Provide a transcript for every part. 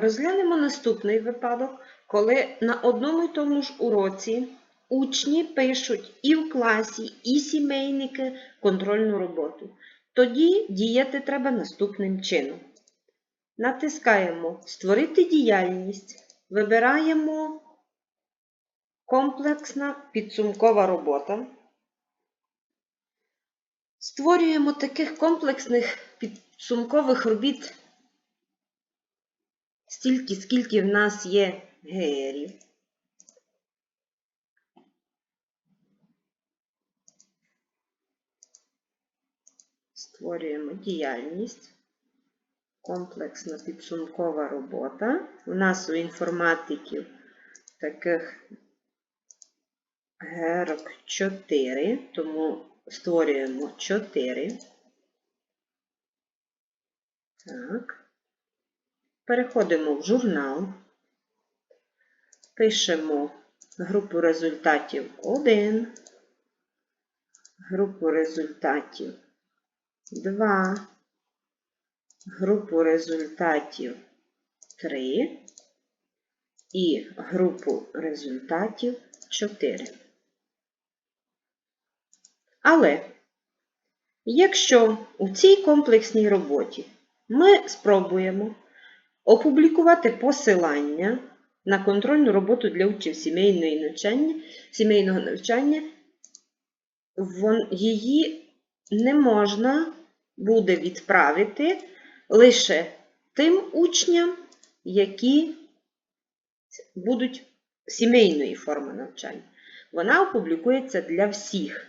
Розглянемо наступний випадок, коли на одному й тому ж уроці учні пишуть і в класі, і сімейники контрольну роботу. Тоді діяти треба наступним чином. Натискаємо Створити діяльність, вибираємо комплексна підсумкова робота. Створюємо таких комплексних підсумкових робіт стільки, скільки в нас є геїрів. Створюємо діяльність. Комплексна підсумкова робота. У нас у інформатиків таких герок 4, тому створюємо 4. Так. Переходимо в журнал, пишемо групу результатів 1, групу результатів 2, групу результатів 3 і групу результатів 4. Але якщо у цій комплексній роботі ми спробуємо опублікувати посилання на контрольну роботу для учнів сімейної навчання, сімейного навчання, її не можна буде відправити лише тим учням, які будуть сімейної форми навчання. Вона опублікується для всіх.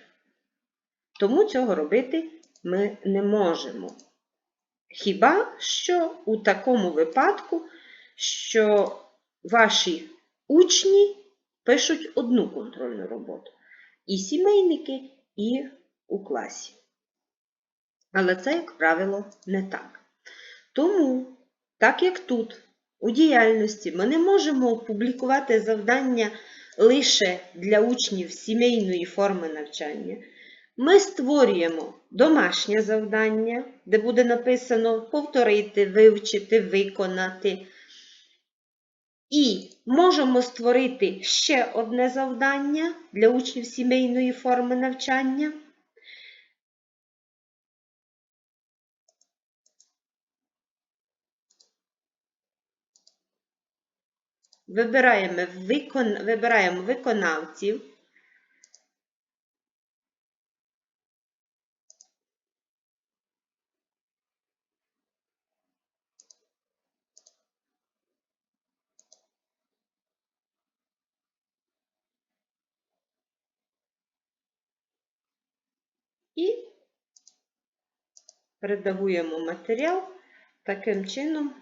Тому цього робити ми не можемо. Хіба що у такому випадку, що ваші учні пишуть одну контрольну роботу. І сімейники, і у класі. Але це, як правило, не так. Тому, так як тут, у діяльності, ми не можемо опублікувати завдання лише для учнів сімейної форми навчання. Ми створюємо домашнє завдання, де буде написано повторити, вивчити, виконати. І можемо створити ще одне завдання для учнів сімейної форми навчання. Вибираємо, викон... Вибираємо виконавців. І редагуємо матеріал таким чином,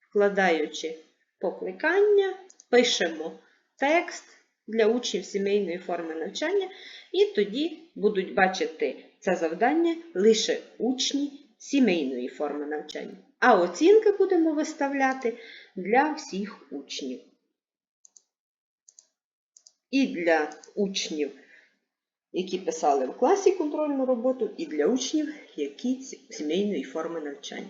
вкладаючи покликання, пишемо текст для учнів сімейної форми навчання, і тоді будуть бачити це завдання лише учні сімейної форми навчання. А оцінки будемо виставляти для всіх учнів. І для учнів які писали в класі контрольну роботу, і для учнів, які сімейної форми навчання.